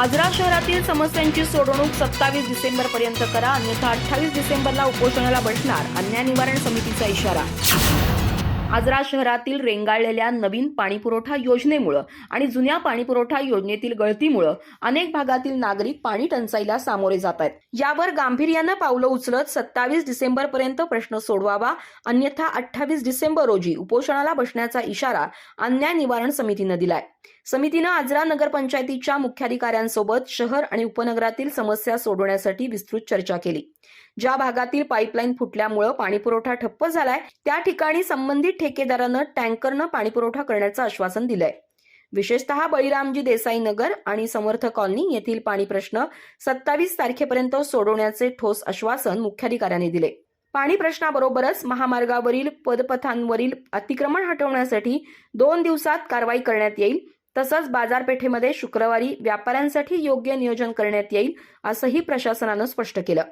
आजरा शहरातील समस्यांची सोडवणूक सत्तावीस डिसेंबर पर्यंत करा अन्यथा अठ्ठावीस डिसेंबरला उपोषणाला बसणार अन्याय निवारण समितीचा इशारा. आजरा शहरातील रेंगाळलेल्या नवीन पाणीपुरवठा योजनेमुळं आणि जुन्या पाणीपुरवठा योजनेतील गळतीमुळं अनेक भागातील नागरिक पाणी टंचाईला सामोरे जात आहेत. यावर गांभीर्यानं पावलं उचलत सत्तावीस डिसेंबर पर्यंत प्रश्न सोडवावा अन्यथा अठ्ठावीस डिसेंबर रोजी उपोषणाला बसण्याचा इशारा अन्याय निवारण समितीनं दिलाय. समितीनं आजरा नगरपंचायतीच्या मुख्याधिकाऱ्यांसोबत शहर आणि उपनगरातील समस्या सोडवण्यासाठी विस्तृत चर्चा केली. ज्या भागातील पाईपलाईन फुटल्यामुळं पाणीपुरवठा ठप्प झालाय त्या ठिकाणी संबंधित ठेकेदारानं टँकरनं पाणीपुरवठा करण्याचं आश्वासन दिलंय. विशेषतः बळीरामजी देसाई नगर आणि समर्थ कॉलनी येथील पाणी प्रश्न सत्तावीस तारखेपर्यंत सोडवण्याचे ठोस आश्वासन मुख्याधिकाऱ्यांनी दिले. पाणी प्रश्नाबरोबरच महामार्गावरील पदपथांवरील अतिक्रमण हटवण्यासाठी दोन दिवसात कारवाई करण्यात येईल तसंच बाजारपेठेमध्ये शुक्रवारी व्यापाऱ्यांसाठी योग्य नियोजन करण्यात येईल असंही प्रशासनानं स्पष्ट केलं.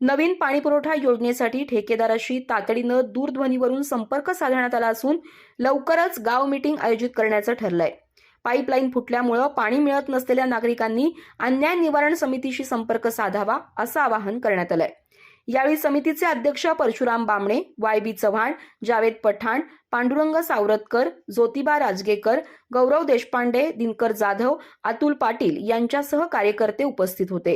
नवीन पाणीपुरवठा योजनेसाठी ठेकेदाराशी तातडीनं दूरध्वनीवरून संपर्क साधण्यात आला असून लवकरच गाव मीटिंग आयोजित करण्याचं ठरलंय. पाईपलाईन फुटल्यामुळं पाणी मिळत नसलेल्या नागरिकांनी अन्याय निवारण समितीशी संपर्क साधावा असं आवाहन करण्यात आलंय. यावेळी समितीचे अध्यक्ष परशुराम बामणे वाय बी चव्हाण जावेद पठाण पांडुरंग सावरतकर ज्योतिबा राजगेकर गौरव देशपांडे दिनकर जाधव अतुल पाटील यांच्यासह कार्यकर्ते उपस्थित होते.